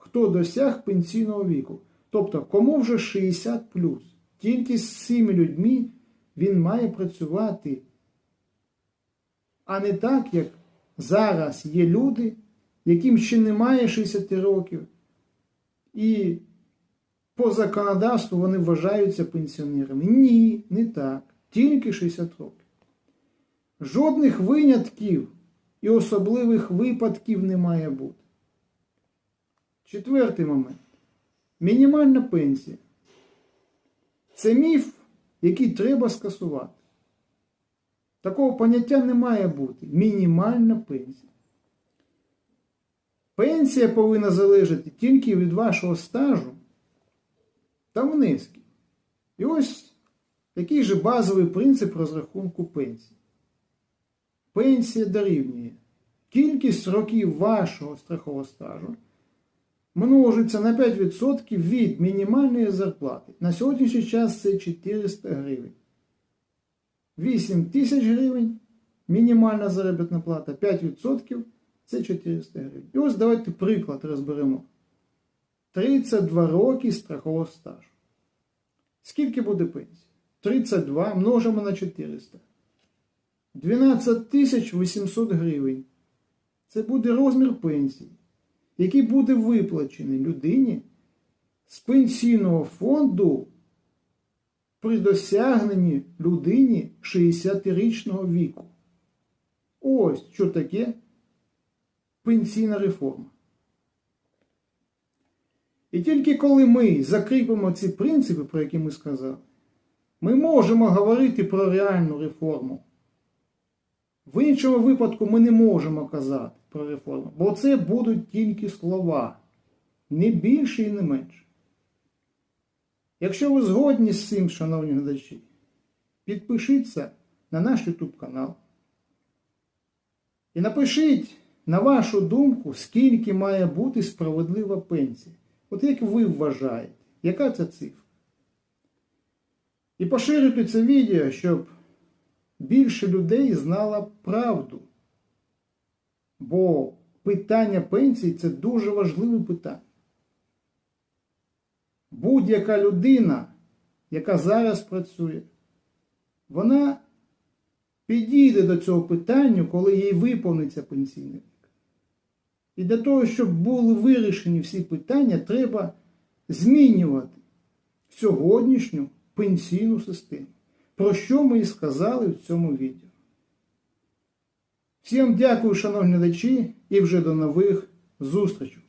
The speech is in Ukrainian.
хто досяг пенсійного віку. Тобто, кому вже 60 Тільки з цими людьми він має працювати. А не так, як зараз є люди, яким ще немає 60 років, і по законодавству вони вважаються пенсіонерами. Ні, не так. Тільки 60 років. Жодних винятків і особливих випадків не має бути. Четвертий момент. Мінімальна пенсія. Це міф, який треба скасувати. Такого поняття не має бути. Мінімальна пенсія. Пенсія повинна залежати тільки від вашого стажу та внесків. І ось такий же базовий принцип розрахунку пенсії. Пенсія дорівнює кількість років вашого страхового стажу множиться на 5% від мінімальної зарплати. На сьогоднішній час це 400 гривень. 8 тисяч гривень мінімальна заробітна плата, 5% це 400 гривень. І ось давайте приклад розберемо. 32 роки страхового стажу. Скільки буде пенсія? 32 множимо на 400. 12 800 гривень. Це буде розмір пенсії, який буде виплачений людині з пенсійного фонду при досягненні людині 60-річного віку. Ось що таке пенсійна реформа. І тільки коли ми закріпимо ці принципи, про які ми сказали, ми можемо говорити про реальну реформу. В іншому випадку ми не можемо казати про реформу, бо це будуть тільки слова, не більше і не менше. Якщо ви згодні з цим, шановні глядачі, підпишіться на наш YouTube канал і напишіть, на вашу думку, скільки має бути справедлива пенсія. От як ви вважаєте, яка це цифра? І поширюйте це відео, щоб більше людей знало правду. Бо питання пенсії це дуже важливе питання. Будь-яка людина, яка зараз працює, вона підійде до цього питання, коли їй виповниться пенсійний вік. І для того, щоб були вирішені всі питання, треба змінювати сьогоднішню пенсійну систему. Про що ми і сказали в цьому відео. Всім дякую, шановні глядачі, і вже до нових зустрічей.